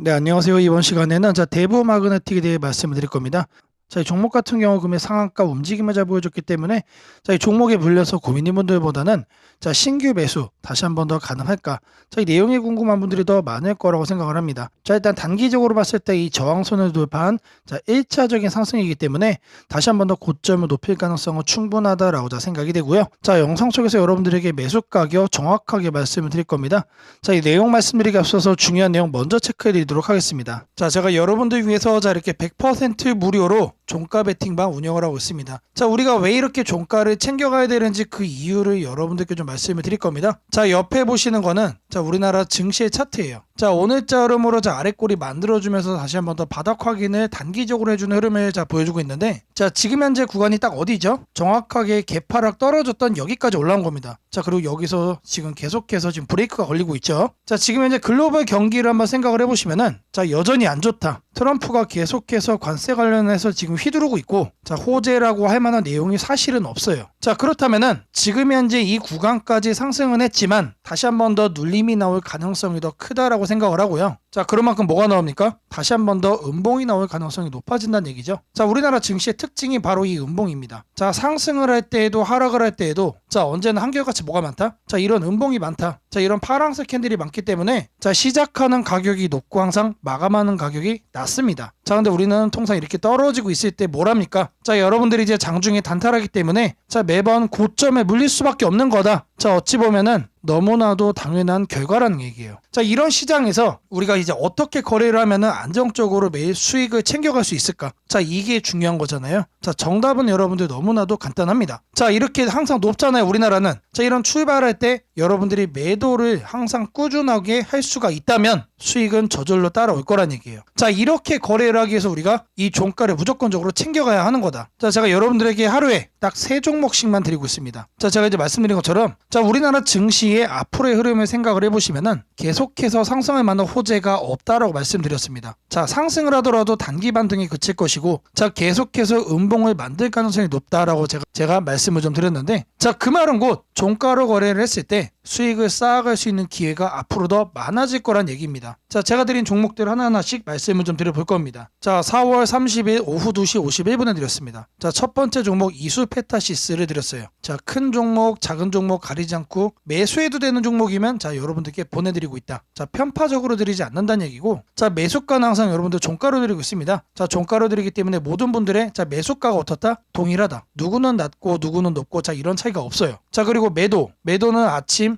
네, 안녕하세요. 이번 시간에는 자, 대부 마그네틱에 대해 말씀을 드릴 겁니다. 자, 이 종목 같은 경우 금의 상한가 움직임을 잘 보여줬기 때문에 자, 이 종목에 물려서 고민인 분들보다는 자, 신규 매수 다시 한 번 더 가능할까? 자, 이 내용이 궁금한 분들이 더 많을 거라고 생각을 합니다. 자, 일단 단기적으로 봤을 때 이 저항선을 돌파한 자, 1차적인 상승이기 때문에 다시 한 번 더 고점을 높일 가능성은 충분하다라고 자 생각이 되고요. 자, 영상 속에서 여러분들에게 매수 가격 정확하게 말씀을 드릴 겁니다. 자, 이 내용 말씀드리기 앞서서 중요한 내용 먼저 체크해 드리도록 하겠습니다. 자, 제가 여러분들 위해서 자, 이렇게 100% 무료로 종가 베팅방 운영을 하고 있습니다. 자, 우리가 왜 이렇게 종가를 챙겨가야 되는지 그 이유를 여러분들께 좀 말씀을 드릴 겁니다. 자, 옆에 보시는 거는 자, 우리나라 증시의 차트예요. 자, 오늘자 흐름으로 자, 아래꼬리 만들어주면서 다시 한번 더 바닥 확인을 단기적으로 해주는 흐름을 자, 보여주고 있는데 자, 지금 현재 구간이 딱 어디죠? 정확하게 개파락 떨어졌던 여기까지 올라온 겁니다. 자, 그리고 여기서 지금 계속해서 지금 브레이크가 걸리고 있죠. 자, 지금 현재 글로벌 경기를 한번 생각을 해보시면은 자, 여전히 안 좋다. 트럼프가 계속해서 관세 관련해서 지금 휘두르고 있고 자, 호재라고 할 만한 내용이 사실은 없어요. 자, 그렇다면은 지금 현재 이 구간까지 상승은 했지만 다시 한 번 더 눌림이 나올 가능성이 더 크다라고 생각을 하고요. 자, 그런 만큼 뭐가 나옵니까? 다시 한 번 더 음봉이 나올 가능성이 높아진다는 얘기죠. 자, 우리나라 증시의 특징이 바로 이 음봉입니다. 자, 상승을 할 때에도 하락을 할 때에도 자, 언제나 한결같이 뭐가 많다? 자, 이런 음봉이 많다. 자, 이런 파란색 캔들이 많기 때문에 자, 시작하는 가격이 높고 항상 마감하는 가격이 낮습니다. 자, 근데 우리는 통상 이렇게 떨어지고 있을 때 뭐랍니까? 자, 여러분들이 이제 장중에 단타하기 때문에 자, 매번 고점에 물릴 수밖에 없는 거다. 자, 어찌 보면은 너무나도 당연한 결과라는 얘기예요. 자, 이런 시장에서 우리가 이제 어떻게 거래를 하면은 안정적으로 매일 수익을 챙겨갈 수 있을까? 자, 이게 중요한 거잖아요. 자, 정답은 여러분들 너무나도 간단합니다. 자, 이렇게 항상 높잖아요, 우리나라는. 자, 이런 출발할 때 여러분들이 매도를 항상 꾸준하게 할 수가 있다면 수익은 저절로 따라올 거란 얘기예요. 자, 이렇게 거래를 하기 위해서 우리가 이 종가를 무조건적으로 챙겨가야 하는 거다. 자, 제가 여러분들에게 하루에 딱 세 종목씩만 드리고 있습니다. 자, 제가 이제 말씀드린 것처럼 자, 우리나라 증시의 앞으로의 흐름을 생각을 해보시면은 계속해서 상승할 만한 호재가 없다라고 말씀드렸습니다. 자, 상승을 하더라도 단기 반등이 그칠 것이 고, 자, 계속해서 음봉을 만들 가능성이 높다라고 제가, 제가 말씀을 좀 드렸는데, 자, 그 말은 곧 종가로 거래를 했을 때 수익을 쌓아갈 수 있는 기회가 앞으로 더 많아질 거란 얘기입니다. 자, 제가 드린 종목들 하나하나씩 말씀을 좀 드려볼 겁니다. 자, 4월 30일 오후 2시 51분에 드렸습니다. 자, 첫 번째 종목 이수 페타시스를 드렸어요. 자, 큰 종목, 작은 종목 가리지 않고 매수해도 되는 종목이면 자, 여러분들께 보내드리고 있다. 자, 편파적으로 드리지 않는다는 얘기고, 자, 매수가는 항상 여러분들 종가로 드리고 있습니다. 자, 종가로 드리기 때문에 모든 분들의 자, 매수가가 어떻다? 동일하다. 누구는 낮고 누구는 높고 자, 이런 차이가 없어요. 자, 그리고 매도. 매도는 아침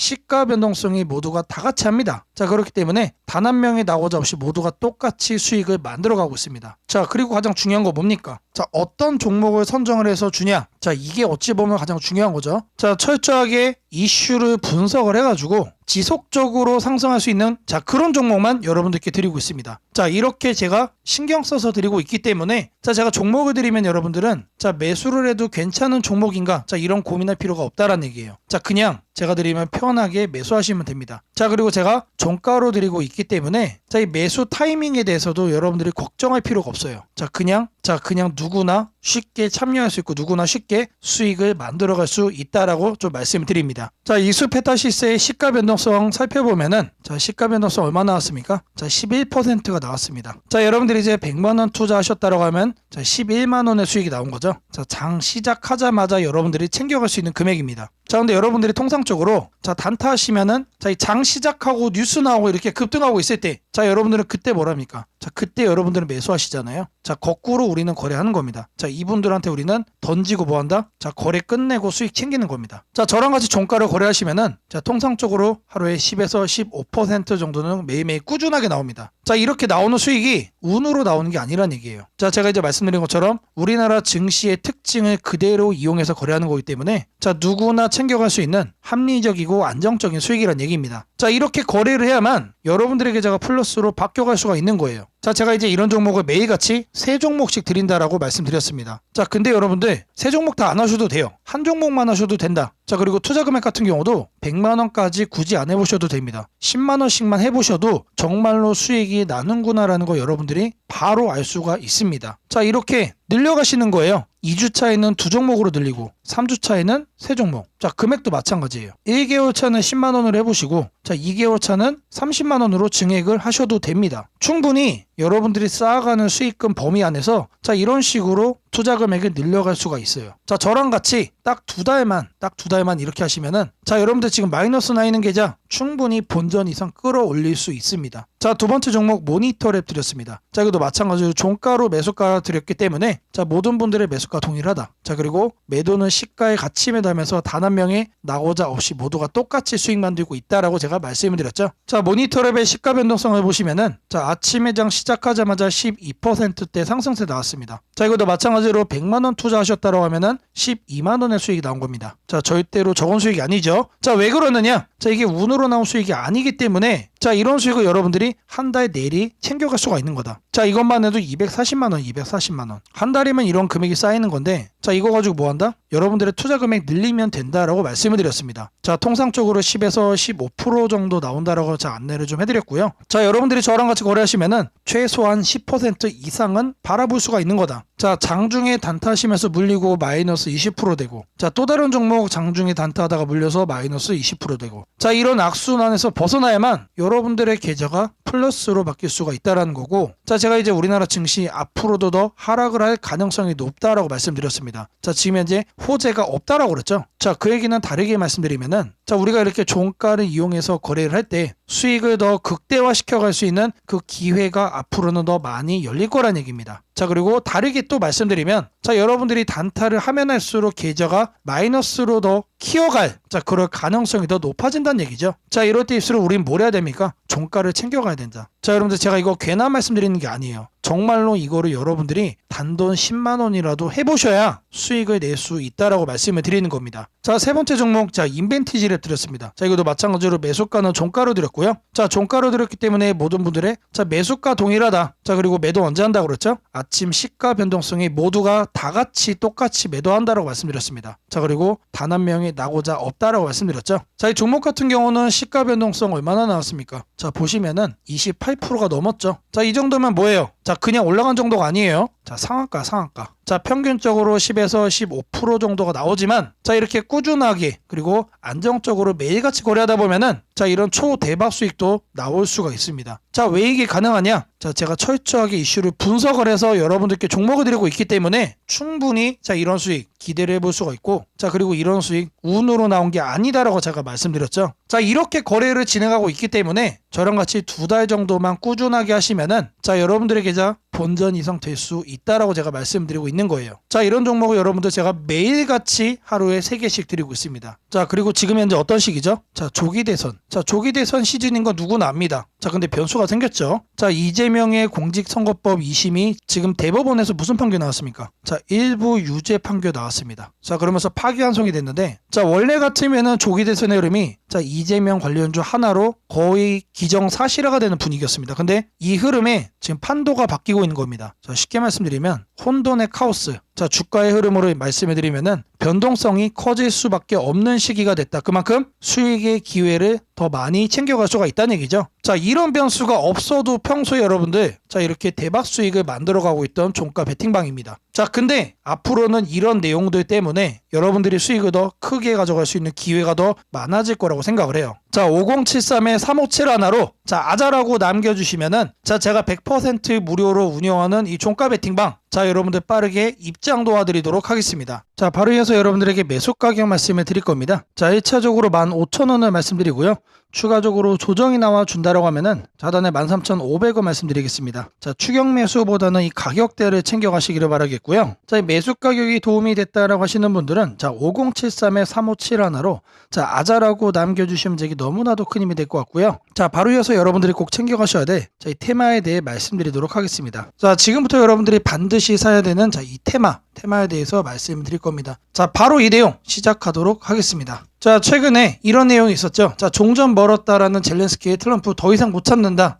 시가 변동성이 모두가 다 같이 합니다. 자, 그렇기 때문에 단 한 명이 나오자 없이 모두가 똑같이 수익을 만들어 가고 있습니다. 자, 그리고 가장 중요한 거 뭡니까? 자, 어떤 종목을 선정을 해서 주냐? 자, 이게 어찌 보면 가장 중요한 거죠. 자, 철저하게 이슈를 분석을 해가지고 지속적으로 상승할 수 있는 자, 그런 종목만 여러분들께 드리고 있습니다. 자, 이렇게 제가 신경 써서 드리고 있기 때문에 자, 제가 종목을 드리면 여러분들은 자, 매수를 해도 괜찮은 종목인가? 자, 이런 고민할 필요가 없다라는 얘기예요. 자, 그냥 제가 드리면 편 하게 매수하시면 됩니다. 자, 그리고 제가 종가로 드리고 있기 때문에 자, 이 매수 타이밍에 대해서도 여러분들이 걱정할 필요가 없어요. 자, 그냥 자, 그냥 누구나 쉽게 참여할 수 있고 누구나 쉽게 수익을 만들어 갈 수 있다라고 좀 말씀을 드립니다. 자, 이수 페타시스의 시가 변동성 살펴보면은 자, 시가 변동성 얼마 나왔습니까? 자, 11%가 나왔습니다. 자, 여러분들이 이제 100만 원 투자하셨다라고 하면 자, 11만 원의 수익이 나온 거죠. 자, 장 시작하자마자 여러분들이 챙겨갈 수 있는 금액입니다. 자, 근데 여러분들이 통상적으로 자, 단타 하시면은 자, 이 장 시작하고 뉴스 나오고 이렇게 급등하고 있을 때 자, 여러분들은 그때 뭐랍니까? 자, 그때 여러분들은 매수하시잖아요. 자, 거꾸로 우리는 거래하는 겁니다. 자, 이분들한테 우리는 던지고 뭐 한다? 자, 거래 끝내고 수익 챙기는 겁니다. 자, 저랑 같이 종가를 거래하시면은 자, 통상적으로 하루에 10에서 15% 정도는 매일매일 꾸준하게 나옵니다. 자, 이렇게 나오는 수익이 운으로 나오는 게 아니란 얘기예요. 자, 제가 이제 말씀드린 것처럼 우리나라 증시의 특징을 그대로 이용해서 거래하는 거기 때문에 자, 누구나 챙겨갈 수 있는 합리적이고 안정적인 수익이란 얘기입니다. 자, 이렇게 거래를 해야만 여러분들에게 제가 플러스로 바뀌어갈 수가 있는 거예요. 자, 제가 이제 이런 종목을 매일같이 세 종목씩 드린다라고 말씀드렸습니다. 자, 근데 여러분들 세 종목 다 안 하셔도 돼요. 한 종목만 하셔도 된다. 자, 그리고 투자 금액 같은 경우도 100만 원까지 굳이 안 해보셔도 됩니다. 10만 원씩만 해보셔도 정말로 수익이 나는구나라는 거 여러분들이 바로 알 수가 있습니다. 자, 이렇게 늘려가시는 거예요. 2주차에는 두 종목으로 늘리고 3주 차에는 세 종목. 자, 금액도 마찬가지예요. 1개월 차는 10만 원으로 해보시고, 자, 2개월 차는 30만 원으로 증액을 하셔도 됩니다. 충분히 여러분들이 쌓아가는 수익금 범위 안에서 자, 이런 식으로 투자 금액을 늘려갈 수가 있어요. 자, 저랑 같이 딱 두 달만, 딱 두 달만 이렇게 하시면은 자, 여러분들 지금 마이너스 나 있는 계좌 충분히 본전 이상 끌어올릴 수 있습니다. 자, 두 번째 종목 모니터랩 드렸습니다. 자, 이것도 마찬가지로 종가로 매수가 드렸기 때문에 자, 모든 분들의 매수가 동일하다. 자, 그리고 매도는 시가에 같이 매도하면서 단 한 명의 나고자 없이 모두가 똑같이 수익 만들고 있다라고 제가 말씀을 드렸죠. 자, 모니터랩의 시가 변동성을 보시면은 자, 아침 매장 시작하자마자 12%대 상승세 나왔습니다. 자, 이것도 마찬가지로 100만 원 투자하셨다고 하면은 12만 원의 수익이 나온 겁니다. 자, 절대로 적은 수익이 아니죠. 자, 왜 그러느냐? 자, 이게 운으로 나온 수익이 아니기 때문에 자, 이런 수익을 여러분들이 한 달 내리 챙겨갈 수가 있는 거다. 자, 이것만 해도 240만 원, 240만 원. 한 달이면 이런 금액이 쌓이는 건데 자, 이거 가지고 뭐 한다? 여러분들의 투자 금액 늘리면 된다라고 말씀을 드렸습니다. 자, 통상적으로 10에서 15% 정도 나온다라고 자 안내를 좀 해드렸고요. 자, 여러분들이 저랑 같이 거래하시면은 최소한 10% 이상은 바라볼 수가 있는 거다. 자, 장중에 단타하시면서 물리고 마이너스 20% 되고, 자, 또 다른 종목 장중에 단타하다가 물려서 마이너스 20% 되고, 자, 이런 악순환에서 벗어나야만 여러분들의 계좌가 플러스로 바뀔 수가 있다라는 거고, 자, 제가 이제 우리나라 증시 앞으로도 더 하락을 할 가능성이 높다라고 말씀드렸습니다. 자, 지금 현재 호재가 없다라고 그랬죠. 자, 그 얘기는 다르게 말씀드리면은, 자, 우리가 이렇게 종가를 이용해서 거래를 할 때 수익을 더 극대화시켜 갈 수 있는 그 기회가 앞으로는 더 많이 열릴 거란 얘기입니다. 자, 그리고 다르게 또 말씀드리면, 자, 여러분들이 단타를 하면 할수록 계좌가 마이너스로 더 키워갈, 자, 그럴 가능성이 더 높아진다는 얘기죠. 자, 이럴 때일수록 우린 뭘 해야 됩니까? 종가를 챙겨가야 된다. 자, 여러분들 제가 이거 괜한 말씀드리는 게 아니에요. 정말로 이거를 여러분들이 단돈 10만 원이라도 해보셔야 수익을 낼 수 있다라고 말씀을 드리는 겁니다. 자, 세 번째 종목, 자, 인벤티지를 드렸습니다. 자, 이것도 마찬가지로 매수가는 종가로 드렸고요. 자, 종가로 드렸기 때문에 모든 분들의 자, 매수가 동일하다. 자, 그리고 매도 언제 한다고 그랬죠? 아침 시가 변동성이 모두가 다 같이 똑같이 매도한다라고 말씀드렸습니다. 자, 그리고 단 한 명이 나고자 없다라고 말씀드렸죠. 자, 이 종목 같은 경우는 시가 변동성 얼마나 나왔습니까? 자, 보시면은 28%가 넘었죠. 자, 이 정도면 뭐예요? 자, 그냥 올라간 정도가 아니에요. 자, 상한가, 상한가. 자, 평균적으로 10에서 15% 정도가 나오지만, 자, 이렇게 꾸준하게, 그리고 안정적으로 매일같이 거래하다 보면은, 자, 이런 초대박 수익도 나올 수가 있습니다. 자, 왜 이게 가능하냐? 자, 제가 철저하게 이슈를 분석을 해서 여러분들께 종목을 드리고 있기 때문에 충분히, 자, 이런 수익 기대를 해볼 수가 있고, 자, 그리고 이런 수익 운으로 나온 게 아니다라고 제가 말씀드렸죠. 자, 이렇게 거래를 진행하고 있기 때문에 저랑 같이 두 달 정도만 꾸준하게 하시면은, 자, 여러분들의 계좌 본전 이상 될 수 있다라고 제가 말씀드리고 있는 거예요. 자, 이런 종목을 여러분들 제가 매일같이 하루에 3개씩 드리고 있습니다. 자, 그리고 지금 현재 어떤 시기죠? 자, 조기 대선. 자, 조기 대선 시즌인 건 누구나 압니다. 자, 근데 변수가 생겼죠. 자, 이재명의 공직선거법 2심이 지금 대법원에서 무슨 판결 나왔습니까? 자, 일부 유죄 판결 나왔습니다. 자, 그러면서 파기환송이 됐는데, 자, 원래 같으면은 조기 대선의 흐름이 자, 이재명 관련주 하나로 거의 기정사실화가 되는 분위기였습니다. 근데 이 흐름에 지금 판도가 바뀌고 있는 겁니다. 자, 쉽게 말씀드리면 혼돈의 카오스. 자, 주가의 흐름으로 말씀해 드리면은 변동성이 커질 수밖에 없는 시기가 됐다. 그만큼 수익의 기회를 더 많이 챙겨갈 수가 있다는 얘기죠. 자, 이런 변수가 없어도 평소에 여러분들 자, 이렇게 대박 수익을 만들어 가고 있던 종가 베팅방입니다. 자, 근데 앞으로는 이런 내용들 때문에 여러분들이 수익을 더 크게 가져갈 수 있는 기회가 더 많아질 거라고 생각을 해요. 자, 5073에 357 하나로 자, 아자라고 남겨 주시면은 자, 제가 100% 무료로 운영하는 이 종가 베팅방 자, 여러분들 빠르게 입장 도와드리도록 하겠습니다. 자, 바로 이어서 여러분들에게 매수 가격 말씀을 드릴 겁니다. 자, 1차적으로 15,000원을 말씀드리고요. 추가적으로 조정이 나와 준다라고 하면은 자단에 13,500원 말씀드리겠습니다. 자, 추경 매수보다는 이 가격대를 챙겨 가시기를 바라겠고요. 자, 이 매수 가격이 도움이 됐다라고 하시는 분들은 자, 5073에 357 하나로 자, 아자라고 남겨 주시면 되게 너무나도 큰 힘이 될 것 같고요. 자, 바로 이어서 여러분들이 꼭 챙겨 가셔야 돼. 자, 이 테마에 대해 말씀드리도록 하겠습니다. 자, 지금부터 여러분들이 반드시 사야 되는 자, 이 테마, 테마에 대해서 말씀드릴 겁니다. 자, 바로 이 내용 시작하도록 하겠습니다. 자, 최근에 이런 내용이 있었죠. 자, 종전 멀었다라는 젤렌스키의 트럼프 더 이상 못 참는다.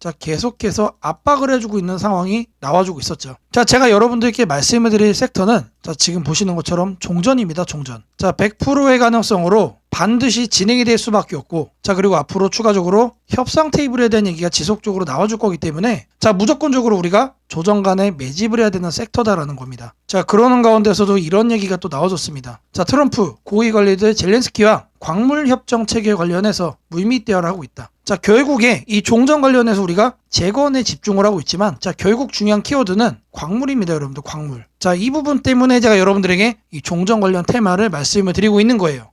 자 계속해서 압박을 해주고 있는 상황이 나와주고 있었죠. 자 제가 여러분들께 말씀을 드릴 섹터는 자 지금 보시는 것처럼 종전입니다. 종전. 자 100%의 가능성으로 반드시 진행이 될 수밖에 없고 자 그리고 앞으로 추가적으로 협상 테이블에 대한 얘기가 지속적으로 나와줄 거기 때문에 자 무조건적으로 우리가 조정 간에 매집을 해야 되는 섹터다라는 겁니다. 자 그러는 가운데서도 이런 얘기가 또 나와줬습니다. 자 트럼프 고위 관리들 젤렌스키와 광물 협정 체계 관련해서 물밑대화를 하고 있다. 자 결국에 이 종전 관련해서 우리가 재건에 집중을 하고 있지만 자 결국 중요한 키워드는 광물입니다 여러분들 광물 자 이 부분 때문에 제가 여러분들에게 이 종전 관련 테마를 말씀을 드리고 있는 거예요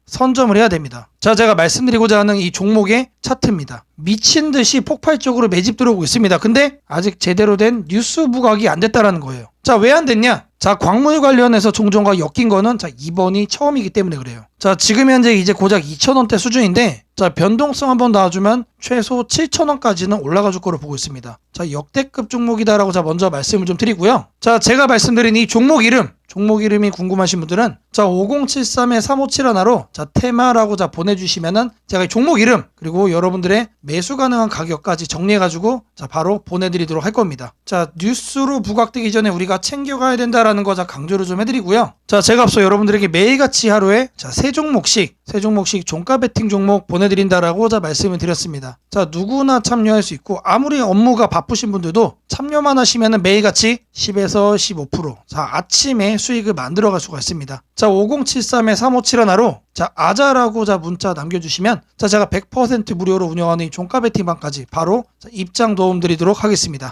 선점을 해야 됩니다. 자 제가 말씀드리고자 하는 이 종목의 차트입니다. 미친 듯이 폭발적으로 매집 들어오고 있습니다. 근데 아직 제대로 된 뉴스 부각이 안 됐다라는 거예요. 자 왜 안 됐냐? 자 광물 관련해서 종전과 엮인 거는 자 이번이 처음이기 때문에 그래요. 자 지금 현재 이제 고작 2,000원대 수준인데 자 변동성 한번 나와주면 최소 7,000원까지는 올라가 줄 거로 보고 있습니다. 자 역대급 종목이다라고 자 먼저 말씀을 좀 드리고요. 자 제가 말씀드린 이 종목 이름 종목 이름이 궁금하신 분들은 자 5073에 357 하나로 자 테마라고 자 보내주시면은 제가 이 종목 이름 그리고 여러분들의 매수 가능한 가격까지 정리해가지고 자 바로 보내드리도록 할 겁니다. 자 뉴스로 부각되기 전에 우리가 챙겨가야 된다라는 거 자 강조를 좀 해드리고요. 자 제가 앞서 여러분들에게 매일같이 하루에 자 세 종목씩 세 종목씩 종가 베팅 종목 보내드린다라고 자 말씀을 드렸습니다. 자 누구나 참여할 수 있고 아무리 업무가 바쁘신 분들도 참여만 하시면은 매일같이 10에서 15%자 아침에 수익을 만들어갈 수가 있습니다. 자 5073에 357 하나로 자 아자라고 자 문자 남겨주시면 자 제가 100% 무료로 운영하는 이 종가 베팅방까지 바로 자, 입장 도움 드리도록 하겠습니다.